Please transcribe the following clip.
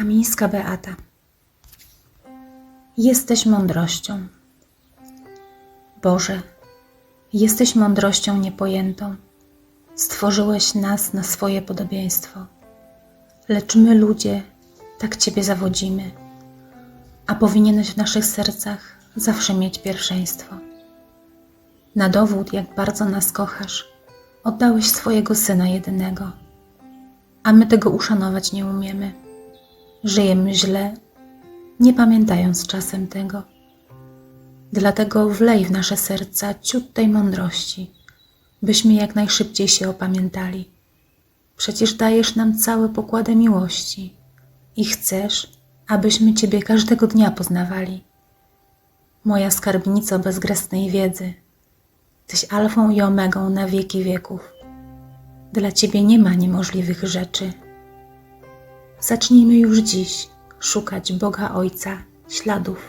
Kamińska Beata. Jesteś mądrością. Boże, jesteś mądrością niepojętą. Stworzyłeś nas na swoje podobieństwo. Lecz my, ludzie, tak Ciebie zawodzimy, a powinieneś w naszych sercach zawsze mieć pierwszeństwo. Na dowód, jak bardzo nas kochasz, oddałeś swojego syna jedynego, a my tego uszanować nie umiemy. Żyjemy źle, nie pamiętając czasem tego. Dlatego wlej w nasze serca ciut tej mądrości, byśmy jak najszybciej się opamiętali. Przecież dajesz nam całe pokłady miłości i chcesz, abyśmy Ciebie każdego dnia poznawali. Moja skarbnico bezgresnej wiedzy, Tyś alfą i omegą na wieki wieków. Dla Ciebie nie ma niemożliwych rzeczy. Zacznijmy już dziś szukać Boga Ojca śladów